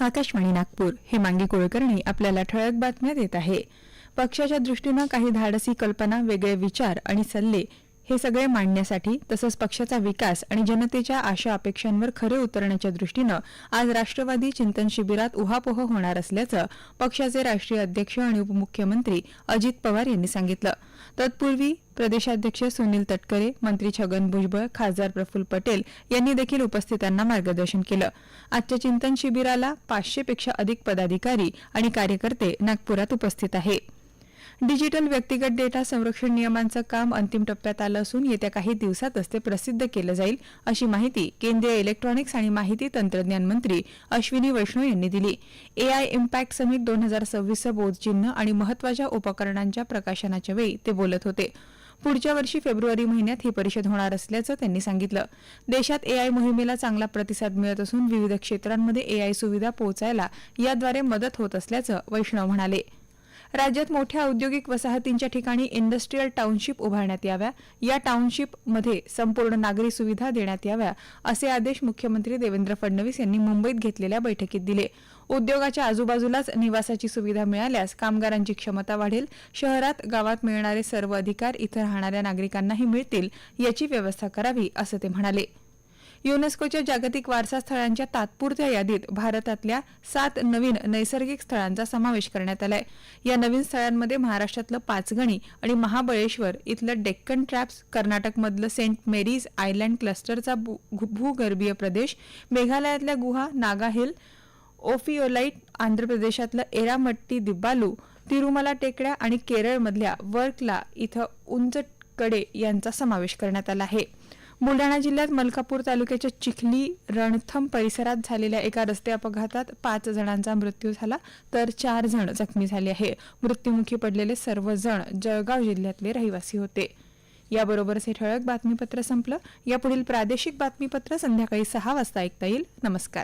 आकाशवाणी नागपूर हे मांगी कुलकर्णी आपल्याला ठळक बातम्या देत आहे. पक्षाच्या दृष्टीनं काही धाडसी कल्पना वेगळे विचार आणि सल्ले हे सगळे मांडण्यासाठी तसंच पक्षाचा विकास आणि जनतेच्या आशा अपेक्षांवर खरे उतरण्याच्या दृष्टीनं आज राष्ट्रवादी चिंतन शिबिरात उहापोह होणार असल्याचं पक्षाचे राष्ट्रीय अध्यक्ष आणि उपमुख्यमंत्री अजित पवार यांनी सांगितलं. तत्पूर्वी प्रदेशाध्यक्ष सुनील तटकरे मंत्री छगन भुजबळ खासदार प्रफुल्ल पटेल यांनी देखील उपस्थितांना मार्गदर्शन केलं. आजच्या चिंतन शिबिराला पाचशेपेक्षा अधिक पदाधिकारी आणि कार्यकर्ते नागपुरात उपस्थित आहे. डिजिटल व्यक्तिगत डेटा संरक्षण नियमांचं काम अंतिम टप्प्यात आलं असून येत्या काही दिवसातच ते प्रसिद्ध केलं जाईल अशी माहिती केंद्रीय इलेक्ट्रॉनिक्स आणि माहिती तंत्रज्ञान मंत्री अश्विनी वैष्णव यांनी दिली. एआय इम्पॅक्ट समिट दोन हजार सव्वीसचं बोधचिन्ह आणि महत्त्वाच्या उपकरणांच्या प्रकाशनाच्या वेळी ते बोलत होते. पुढच्या वर्षी फेब्रुवारी महिन्यात ही परिषद होणार असल्याचं त्यांनी सांगितलं. देशात एआय मोहिमेला चांगला प्रतिसाद मिळत असून विविध क्षेत्रांमध्ये एआय सुविधा पोहोचायला याद्वारे मदत होत असल्याचं वैष्णव म्हणाले. राज्यात मोठ्या औद्योगिक वसाहतींच्या ठिकाणी इंडस्ट्रीयल टाउनशिप उभारण्यात याव्या. या टाउनशिपमध्ये संपूर्ण नागरी सुविधा देण्यात याव्या असे आदेश मुख्यमंत्री देवेंद्र फडणवीस यांनी मुंबईत घेतलेल्या बैठकीत दिले. उद्योगाच्या आजूबाजूलाच निवासाची सुविधा मिळाल्यास कामगारांची क्षमता वाढेल. शहरात गावात मिळणारे सर्व अधिकार इथं राहणाऱ्या नागरिकांनाही मिळतील याची व्यवस्था करावी असं ते म्हणाले. युनेस्कोच्या जागतिक वारसा स्थळांच्या तात्पुरत्या यादीत भारतातल्या सात नवीन नैसर्गिक स्थळांचा समावेश करण्यात आलाय. या नवीन स्थळांमध्ये महाराष्ट्रातलं पाचगणी आणि महाबळेश्वर इथलं डेक्कन ट्रॅप्स कर्नाटकमधलं सेंट मेरीज आयलँड क्लस्टरचा भू- भूगर्भीय प्रदेश मेघालयातल्या गुहा नागा हिल ओफिओलाईट आंध्र प्रदेशातलं एरामट्टी दिब्बालू तिरुमला टेकड्या आणि केरळमधल्या वर्कला इथं उंच कडे यांचा समावेश करण्यात आला आहे. बुलडाणा जिल्ह्यात मलकापूर तालुक्याच्या चिखली रणथम परिसरात झालेल्या एका रस्ते अपघातात पाच जणांचा मृत्यू झाला तर चार जण जखमी झाले आहे. मृत्युमुखी पडलेले सर्व जण जळगाव जिल्ह्यातले रहिवासी होते. याबरोबरच हे ठळक बातमीपत्र संपलं. यापुढील प्रादेशिक बातमीपत्र संध्याकाळी सहा वाजता ऐकता येईल. नमस्कार.